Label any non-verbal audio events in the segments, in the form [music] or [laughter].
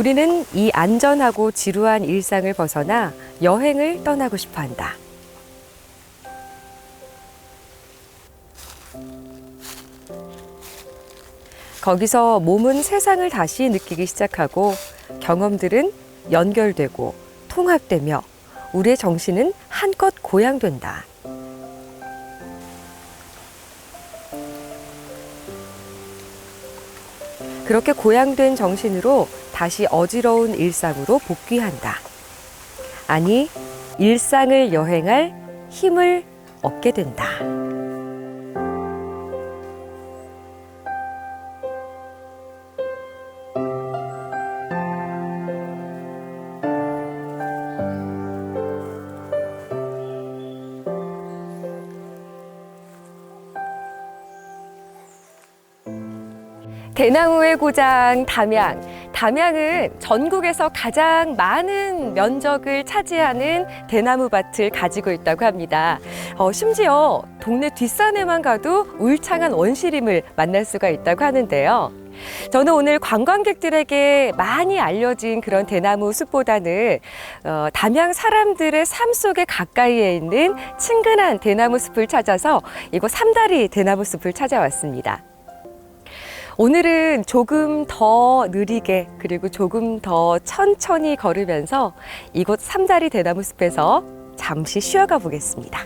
우리는 이 안전하고 지루한 일상을 벗어나 여행을 떠나고 싶어 한다. 거기서 몸은 세상을 다시 느끼기 시작하고 경험들은 연결되고 통합되며 우리의 정신은 한껏 고양된다. 그렇게 고양된 정신으로 다시 어지러운 일상으로 복귀한다. 아니, 일상을 여행할 힘을 얻게 된다. 대나무의 고장 담양. 담양은 전국에서 가장 많은 면적을 차지하는 대나무 밭을 가지고 있다고 합니다. 어, 심지어 동네 뒷산에만 가도 울창한 원시림을 만날 수가 있다고 하는데요. 저는 오늘 관광객들에게 많이 알려진 그런 대나무 숲보다는 어, 담양 사람들의 삶 속에 가까이에 있는 친근한 대나무 숲을 찾아서 이곳 삼다리 대나무 숲을 찾아왔습니다. 오늘은 조금 더 느리게 그리고 조금 더 천천히 걸으면서 이곳 삼다리 대나무 숲에서 잠시 쉬어가 보겠습니다.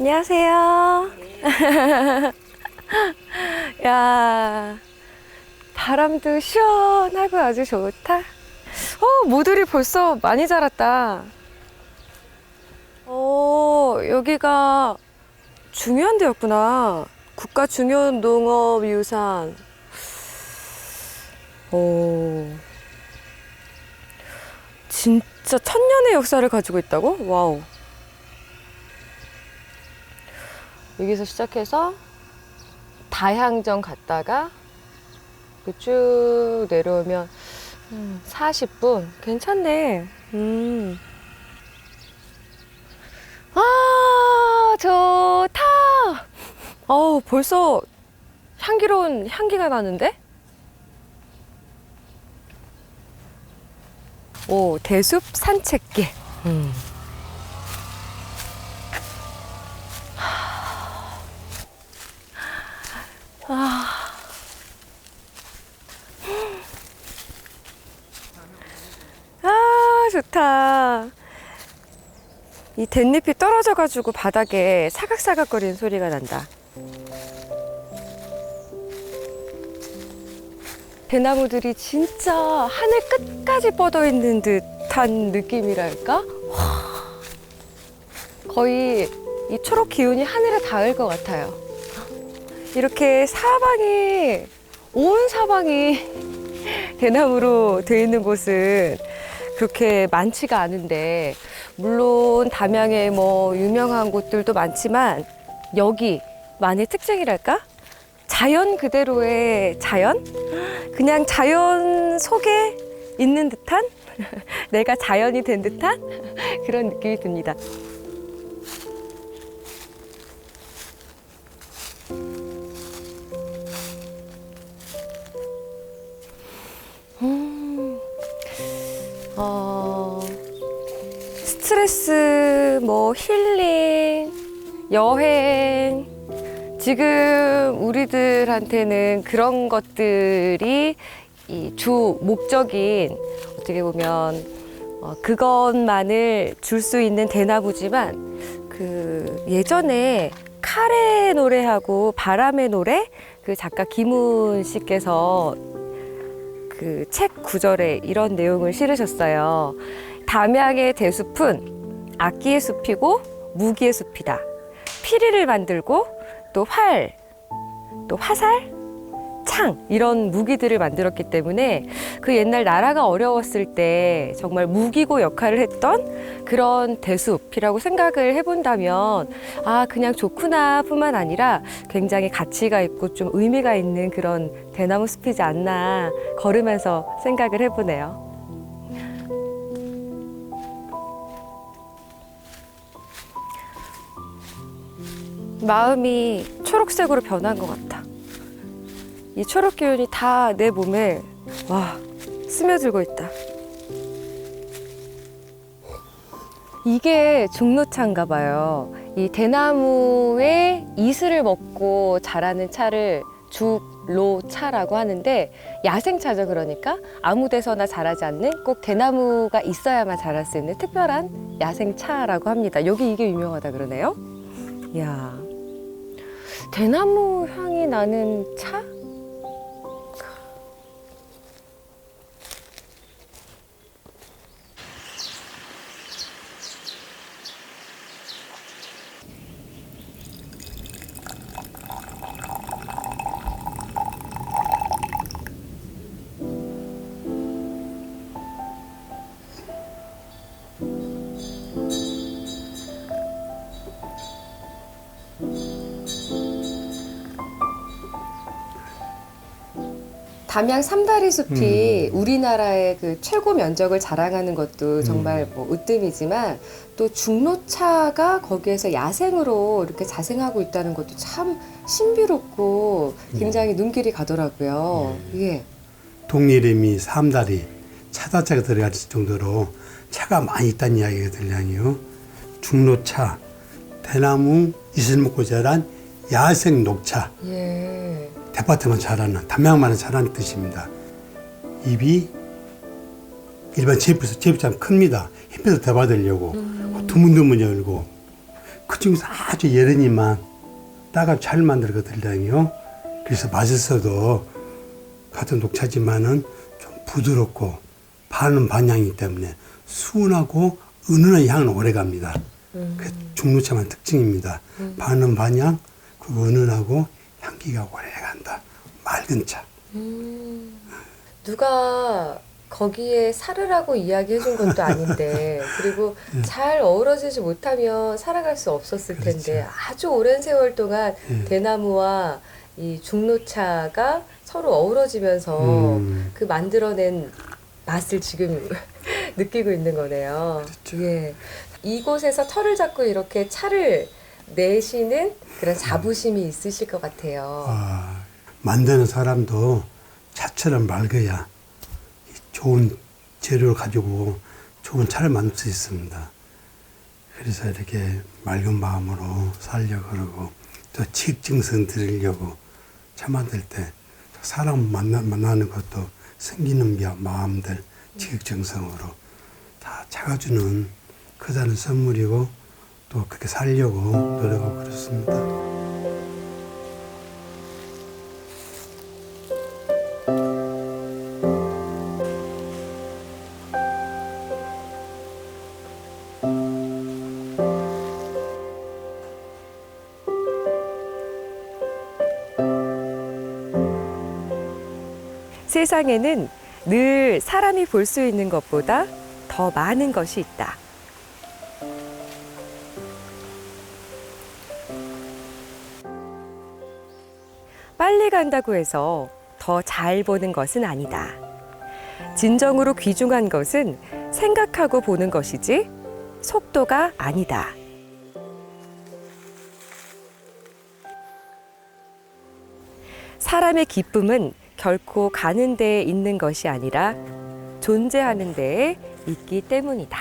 안녕하세요. [laughs] 야, 바람도 시원하고 아주 좋다. 어, 모들이 벌써 많이 자랐다. 어, 여기가 중요한 데였구나. 국가 중요 농업 유산. 오. 진짜 천년의 역사를 가지고 있다고? 와우. 여기서 시작해서 다향정 갔다가 쭉 내려오면 음, 40분. 괜찮네. 음. 아, 좋다. 어우, 벌써 향기로운 향기가 나는데? 오, 대숲 산책길. 음. 아. 아, 좋다. 이 댄잎이 떨어져가지고 바닥에 사각사각거리는 소리가 난다. 대나무들이 진짜 하늘 끝까지 뻗어 있는 듯한 느낌이랄까? 와, 거의 이 초록 기운이 하늘에 닿을 것 같아요. 이렇게 사방이, 온 사방이 [laughs] 대나무로 되어 있는 곳은 그렇게 많지가 않은데 물론 담양에 뭐 유명한 곳들도 많지만 여기만의 특징이랄까? 자연 그대로의 자연? 그냥 자연 속에 있는 듯한? [laughs] 내가 자연이 된 듯한 그런 느낌이 듭니다. 스트레스, 뭐 힐링, 여행. 지금 우리들한테는 그런 것들이 이 주 목적인 어떻게 보면 어, 그것만을 줄 수 있는 대나무지만 그 예전에 카레 노래하고 바람의 노래 그 작가 김훈 씨께서 그 책 구절에 이런 내용을 실으셨어요. 담양의 대숲은 악기의 숲이고 무기의 숲이다. 피리를 만들고 또 활, 또 화살, 창 이런 무기들을 만들었기 때문에 그 옛날 나라가 어려웠을 때 정말 무기고 역할을 했던 그런 대숲이라고 생각을 해본다면 아 그냥 좋구나 뿐만 아니라 굉장히 가치가 있고 좀 의미가 있는 그런 대나무 숲이지 않나 걸으면서 생각을 해보네요. 마음이 초록색으로 변한 것 같아. 이 초록 기운이 다 내 몸에 와 스며들고 있다. 이게 중노차인가 봐요. 이 대나무의 이슬을 먹고 자라는 차를 죽로차라고 하는데 야생차죠. 그러니까 아무 데서나 자라지 않는 꼭 대나무가 있어야만 자랄 수 있는 특별한 야생차라고 합니다. 여기 이게 유명하다 그러네요. 이야. 대나무 향이 나는 차? 담양 삼다리 숲이 우리나라의 그 최고 면적을 자랑하는 것도 정말 뭐 으뜸이지만 또 중로차가 거기에서 야생으로 이렇게 자생하고 있다는 것도 참 신비롭고 굉장히 눈길이 가더라고요. 예. 동일임이 삼다리 차다차가 들어갈 정도로 차가 많이 있다는 이야기가 들려요. 중로차, 대나무 이슬 먹고 자란 야생 녹차, 예. 대파트만 자라는 담양만은 자라는 뜻입니다. 입이 일반 제입에서 제입처럼 큽니다. 햇빛을 더 받으려고 드문드문 열고 그 중에서 아주 예른이만 따가 잘 만들거든요. 그래서 맛있어도 같은 녹차지만은 좀 부드럽고 바는 반향이기 때문에 순하고 은은한 향은 오래 갑니다. 그 중노차만 특징입니다. 바는 반향, 그 은은하고 향기가 오래 간다. 맑은 차. 누가 거기에 살으라고 이야기해 준 것도 아닌데 [laughs] 그리고 잘 어우러지지 못하면 살아갈 수 없었을 텐데 그렇죠. 아주 오랜 세월 동안 예. 대나무와 이 중노차가 서로 어우러지면서 음. 그 만들어낸 맛을 지금 [laughs] 느끼고 있는 거네요. 그렇죠. 예. 이곳에서 털을 잡고 이렇게 차를 내시는 그런 자부심이 있으실 것 같아요. 아, 만드는 사람도 차처럼 맑아야 이 좋은 재료를 가지고 좋은 차를 만들 수 있습니다. 그래서 이렇게 맑은 마음으로 살려고 그러고 또 지익증성 드리려고 차 만들 때 사람 만나, 만나는 것도 생기는 게 마음들 지익증성으로 다 차가주는 크다는 선물이고 또 그렇게 살려고 노력하고 그렇습니다. 세상에는 늘 사람이 볼 수 있는 것보다 더 많은 것이 있다. 빨리 간다고 해서 더 잘 보는 것은 아니다. 진정으로 귀중한 것은 생각하고 보는 것이지 속도가 아니다. 사람의 기쁨은 결코 가는 데에 있는 것이 아니라 존재하는 데에 있기 때문이다.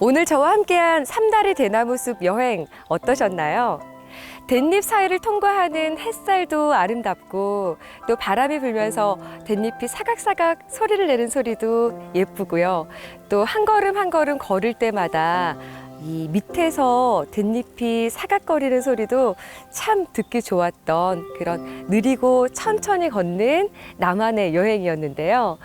오늘 저와 함께한 삼다리 대나무 숲 여행 어떠셨나요? 댄잎 사이를 통과하는 햇살도 아름답고 또 바람이 불면서 댄잎이 사각사각 소리를 내는 소리도 예쁘고요. 또 한 걸음 한 걸음 걸을 때마다 이 밑에서 댄잎이 사각거리는 소리도 참 듣기 좋았던 그런 느리고 천천히 걷는 나만의 여행이었는데요.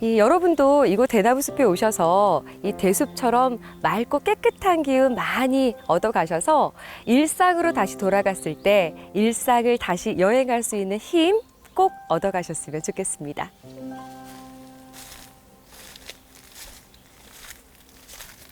이 여러분도 이곳 대나무 숲에 오셔서 이 대숲처럼 맑고 깨끗한 기운 많이 얻어 가셔서 일상으로 다시 돌아갔을 때 일상을 다시 여행할 수 있는 힘 꼭 얻어 가셨으면 좋겠습니다.